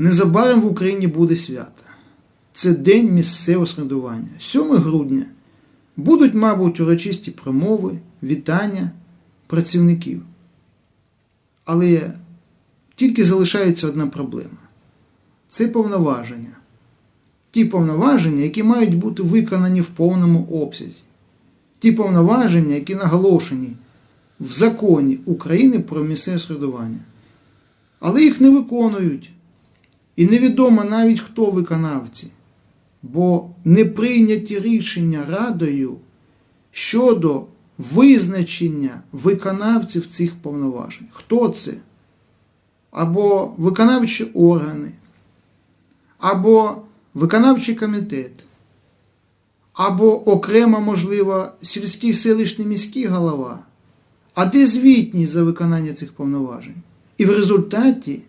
Незабаром в Україні буде свято. Це День місцевого самоврядування. 7 грудня будуть, мабуть, урочисті промови, вітання працівників. Але тільки залишається одна проблема це повноваження. Ті повноваження, які мають бути виконані в повному обсязі. Ті повноваження, які наголошені в законі України про місцеве самоврядування. Але їх не виконують. І невідомо навіть хто виконавці, бо не прийняті рішення Радою щодо визначення виконавців цих повноважень. Хто це? Або виконавчі органи, або виконавчий комітет, або окремо, можливо, сільський селищний міський голова. А де звітність за виконання цих повноважень? І в результаті